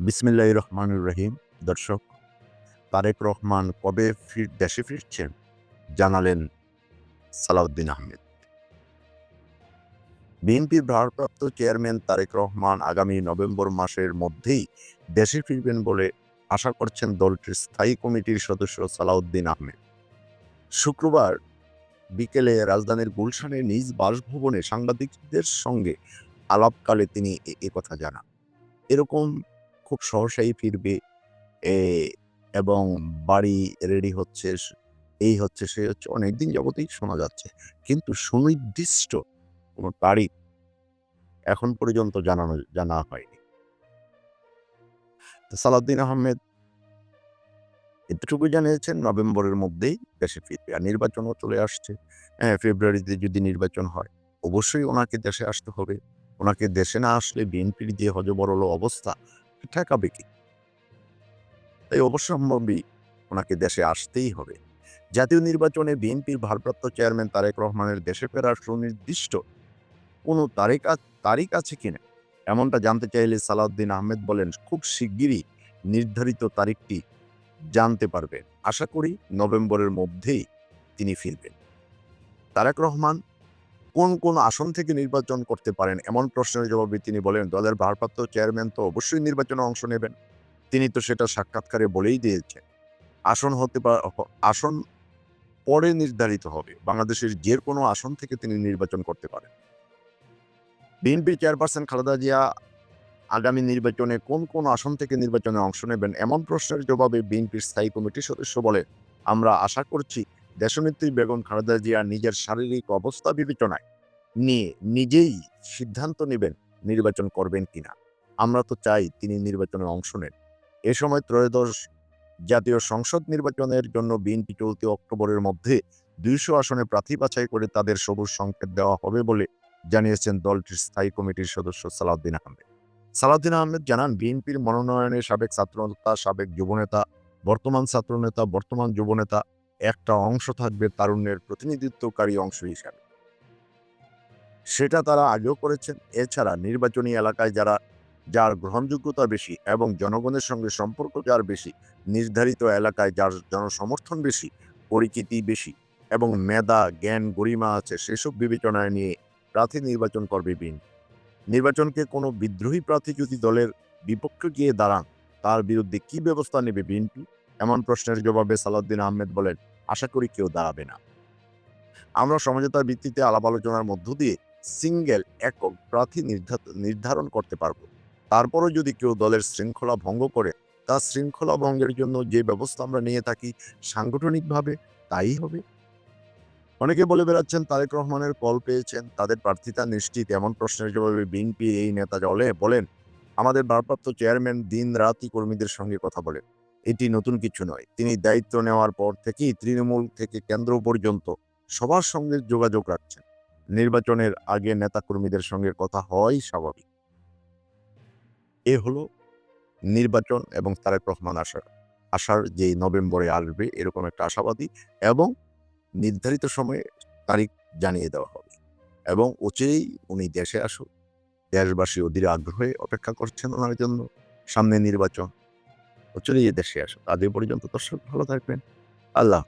বিসমিল্লাহ রহমানুর রহিম। দর্শক, তারেক রহমান কবে ফির, দেশে ফিরছেন? জানালেন সালাউদ্দিন আহমেদ। বিএনপির ভারপ্রাপ্ত চেয়ারম্যান তারেক রহমান আগামী নভেম্বর মাসের মধ্যেই দেশে ফিরবেন বলে আশা করছেন দলটির স্থায়ী কমিটির সদস্য সালাউদ্দিন আহমেদ। শুক্রবার বিকেলে রাজধানীর গুলশানে নিজ বাসভবনে সাংবাদিকদের সঙ্গে আলাপকালে তিনি এ- এ কথা জানান। এরকম খুব সহসাই ফিরবে। এবং বাড়ি রেডি হচ্ছে এই হচ্ছে, সে হচ্ছে অনেকদিন যাবতেই শোনা যাচ্ছে। কিন্তু সুনির্দিষ্ট কোনো তারিখ এখন পর্যন্ত জানানো, জানা হয়নি। সালাউদ্দিন আহমেদ এতটুকু জানিয়েছেন, নভেম্বরের মধ্যেই দেশে ফিরবে। আর নির্বাচনও চলে আসছে। হ্যাঁ ফেব্রুয়ারিতে যদি নির্বাচন হয়, অবশ্যই ওনাকে দেশে আসতে হবে। ওনাকে দেশে না আসলে বিএনপির যে হজবরল অবস্থা ঠেকাবে কি? তাই অবশ্যম্ভাবী ওনাকে দেশে আসতেই হবে। জাতীয় নির্বাচনে বিএনপির ভারপ্রাপ্ত চেয়ারম্যান তারেক রহমানের দেশে ফেরার সুনির্দিষ্ট কোনো তারিখ তারিখ আছে কিনা এমনটা জানতে চাইলে সালাউদ্দিন আহমেদ বলেন, খুব শিগগিরই নির্ধারিত তারিখটি জানতে পারবেন। আশা করি নভেম্বরের মধ্যেই তিনি ফিরবেন। তারেক রহমান কোন কোন আসন থেকে নির্বাচন করতে পারেন? এমন প্রশ্নের জবাবে তিনি বলেন, দলের ভারপ্রাপ্ত চেয়ারম্যান তো অবশ্যই নির্বাচনে অংশ নেবেন। তিনি তো সেটা সাক্ষাৎকারে বলেই দিয়েছেন। আসন হতে পারে আসন পরে নির্ধারিত হবে। বাংলাদেশের যে কোনো আসন থেকে তিনি নির্বাচন করতে পারেন। বিএনপি চেয়ারপারসন খালেদা জিয়া আগামী নির্বাচনে কোন কোন আসন থেকে নির্বাচনে অংশ নেবেন? এমন প্রশ্নের জবাবে বিএনপির স্থায়ী কমিটির সদস্য বলে, আমরা আশা করছি দেশনেত্রী বেগম খালেদা জিয়া নিজের শারীরিক অবস্থা বিবেচনায় নিয়ে নিজেই সিদ্ধান্ত নেবেন নির্বাচন করবেন কিনা। আমরা তো চাই তিনি নির্বাচনে অংশ নেন। এ সময় ত্রয়োদশ জাতীয় সংসদ নির্বাচনের জন্য বিএনপি চলতি অক্টোবরের মধ্যে দুইশো আসনে প্রার্থী বাছাই করে তাদের সবুজ সংকেত দেওয়া হবে বলে জানিয়েছেন দলটির স্থায়ী কমিটির সদস্য সালাউদ্দিন আহমেদ। সালাউদ্দিন আহমেদ জানান, বিএনপির মনোনয়নে সাবেক ছাত্রনেতা, সাবেক যুবনেতা, বর্তমান ছাত্রনেতা, বর্তমান যুবনেতা একটা অংশ থাকবে তারুণ্যের প্রতিনিধিত্বকারী অংশ হিসাবে। সেটা তারা আগেও করেছেন। এছাড়া নির্বাচনী এলাকায় যারা, যার গ্রহণযোগ্যতা বেশি এবং জনগণের সঙ্গে সম্পর্ক যার বেশি, নির্ধারিত এলাকায় যার জনসমর্থন বেশি, পরিচিতি বেশি এবং মেধা, জ্ঞান, গরিমা আছে, সেসব বিবেচনায় নিয়ে প্রার্থী নির্বাচন করবে বিএনপি। নির্বাচনকে কোনো বিদ্রোহী প্রার্থী যদি দলের বিপক্ষে গিয়ে দাঁড়ান, তার বিরুদ্ধে কি ব্যবস্থা নেবে বিএনপি? এমন প্রশ্নের জবাবে সালাউদ্দিন আহমেদ বলেন, আশা করি কেউ দাঁড়াবে না। আমরা সমঝোতার ভিত্তিতে আলাপ আলোচনার মধ্য দিয়ে সিঙ্গেল একক প্রার্থী নির্ধা- নির্ধারণ করতে পারব। তারপরও যদি কেউ দলের শৃঙ্খলা ভঙ্গ করে তার শৃঙ্খলা ভঙ্গের জন্য যে ব্যবস্থা আমরা নিয়ে থাকি সাংগঠনিকভাবে তাই হবে। অনেকে বলে বেড়াচ্ছেন, তারেক রহমানের কল পেয়েছেন, তাদের প্রার্থিতা নিশ্চিত। এমন প্রশ্নের জবাবে বিএনপি এই নেতা জলে বলেন, আমাদের ভারপ্রাপ্ত চেয়ারম্যান দিন রাতই কর্মীদের সঙ্গে কথা বলেন। এটি নতুন কিছু নয়। তিনি দায়িত্ব নেওয়ার পর থেকেই তৃণমূল থেকে কেন্দ্র পর্যন্ত সবার সঙ্গে যোগাযোগ রাখছেন। নির্বাচনের আগে নেতাকর্মীদের সঙ্গে কথা হওয়াই স্বাভাবিক। এ হলো নির্বাচন এবং তারেক রহমান আসার আসার যে নভেম্বরে আসবে এরকম একটা আশাবাদী এবং নির্ধারিত সময়ে তারিখ জানিয়ে দেওয়া হবে। এবং অচিরেই উনি দেশে আসুক। দেশবাসী অধীর আগ্রহে অপেক্ষা করছেন ওনার জন্য। সামনে নির্বাচন। দেশে যেতে আজ এ পর্যন্ত দর্শক ভালো থাকবেন আল্লাহ।